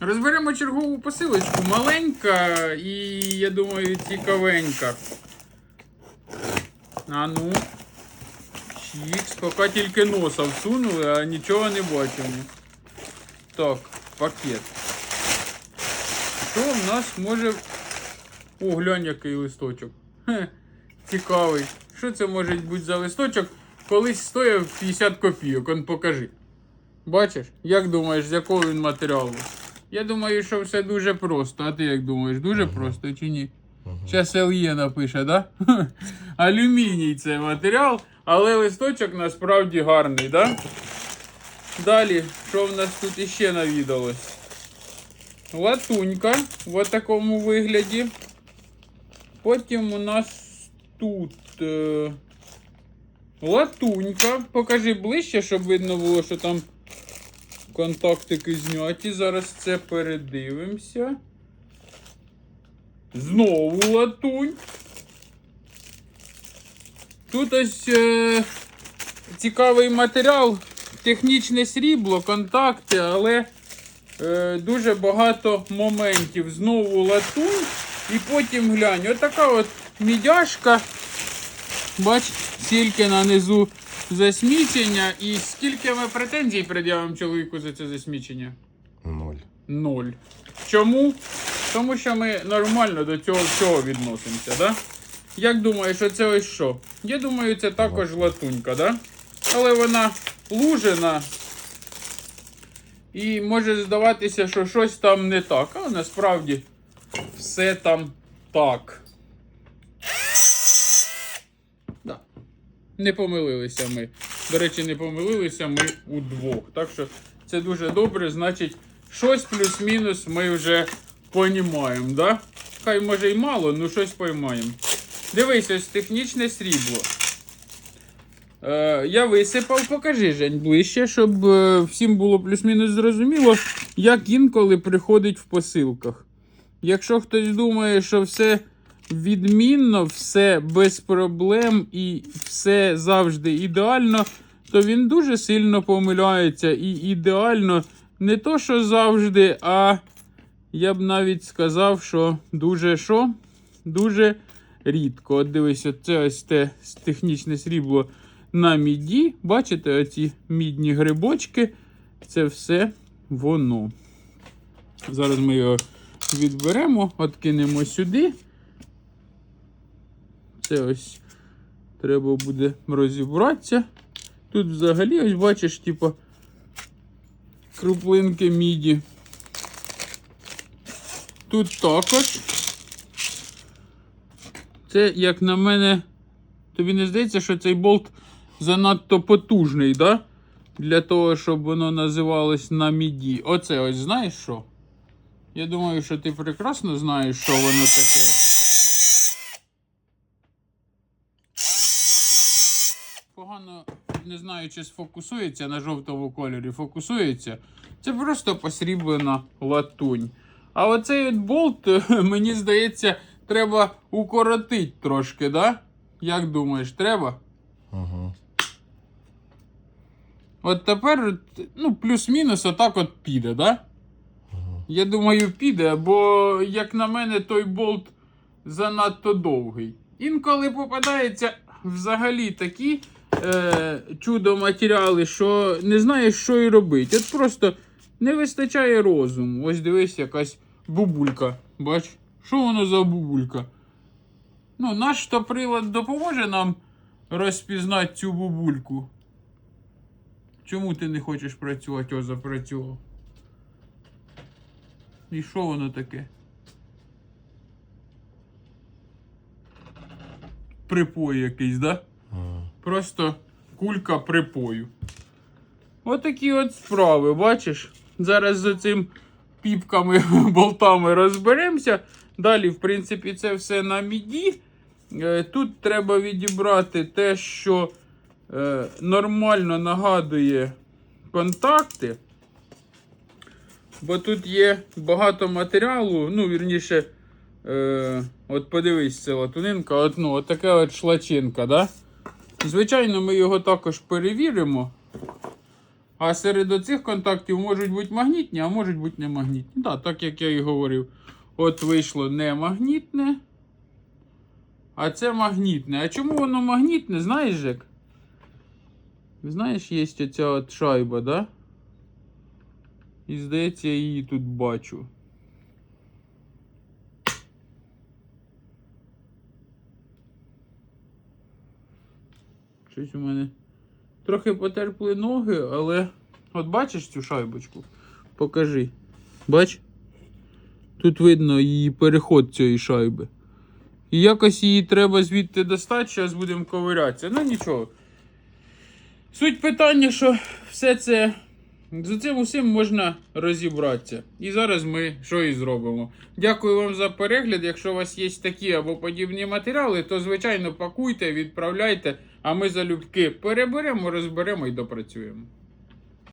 Розберемо чергову посилочку. Маленька і, я думаю, цікавенька. А ну. Чікс, поки тільки носа всунули, а нічого не бачимо. Так, пакет. Що в нас може. О, глянь, який листочок. Хе, цікавий. Що це може бути за листочок? Колись стояв 50 копійок, он покажи. Бачиш? Як думаєш, з якого він матеріалу? Я думаю, що все дуже просто. А ти як думаєш, дуже просто чи ні? Зараз ЛЄ напише, да? Алюміній це матеріал, але листочок насправді гарний, да? Далі, що в нас тут іще навідалось? Латунька в такому вигляді. Потім у нас тут е, латунька. Покажи ближче, щоб видно було, що там контактики зняті. Зараз це передивимося. Знову латунь. Тут ось е, цікавий матеріал, технічне срібло, контакти, але е, дуже багато моментів. Знову латунь. І потім глянь, отака от мідяшка. Бач, скільки на низу засмічення. І скільки ми претензій пред'явимо чоловіку за це засмічення? Ноль. Ноль. Чому? Тому що ми нормально до цього всього відносимося, да? Як думаєш, це ось що? Я думаю, це також латунька, да? Але вона лужена. І може здаватися, що щось там не так. А насправді все там так. Не помилилися ми. До речі, не помилилися ми удвох. Так що це дуже добре, значить, щось плюс-мінус ми вже понімаємо, да? Хай може й мало, ну щось поймаємо. Дивись, ось технічне срібло. Е, я висипав, покажи Жень, ближче, щоб е, всім було плюс-мінус зрозуміло, як інколи приходить в посилках. Якщо хтось думає, що все відмінно, все без проблем і все завжди ідеально, то він дуже сильно помиляється. І ідеально не то, що завжди, а я б навіть сказав, що дуже що? Дуже рідко. От дивись, це ось те технічне срібло на міді. Бачите, оці мідні грибочки. Це все воно. Зараз ми його відберемо, откинемо сюди. Це ось треба буде розібратися. Тут взагалі, ось бачиш, типу, круплинки міді. Тут також. Це, як на мене, тобі не здається, що цей болт занадто потужний, да? Для того, щоб воно називалось на міді. Оце ось знаєш що? Я думаю, що ти прекрасно знаєш, що воно таке. Погано не знаю, чи сфокусується на жовтому кольорі. Фокусується. Це просто посріблена латунь. А оцей от болт, мені здається, треба укоротити трошки, да? Як думаєш, треба? Угу. От тепер, ну, плюс-мінус, отак от піде, да? Я думаю, піде, бо, як на мене, той болт занадто довгий. Інколи попадаються взагалі такі е, чудо-матеріали, що не знаєш, що і робити. От просто не вистачає розуму. Ось дивись, якась бубулька. Бач, що воно за бубулька? Ну, наш то прилад допоможе нам розпізнати цю бубульку. Чому ти не хочеш працювати, о, запрацював? І що воно таке? Припой якийсь, да? Просто кулька припою. Отакі от справи, бачиш? Зараз за цим піпками, болтами розберемося. Далі, в принципі, це все на міді. Е, Тут треба відібрати те, що е, нормально нагадує контакти. Бо тут є багато матеріалу, ну, вірніше, е, от подивись, це латунинка, от, ну, от така от шлачинка, да? Звичайно, ми його також перевіримо. А серед оцих контактів можуть бути магнітні, а можуть бути не магнітні. Да, так як я і говорив. От вийшло не магнітне. А це магнітне. А чому воно магнітне? Знаєш, Жек? Знаєш, є оця от шайба, да? І здається, я її тут бачу. Щось у мене трохи потерпли ноги, але. От бачиш цю шайбочку? Покажи. Бач? Тут видно її переход цієї шайби. І якось її треба звідти достати, зараз будемо ковирятися. Ну нічого. Суть питання, що все це. З цим усім можна розібратися. І зараз ми що і зробимо. Дякую вам за перегляд. Якщо у вас є такі або подібні матеріали, то звичайно пакуйте, відправляйте, а ми залюбки переберемо, розберемо і допрацюємо.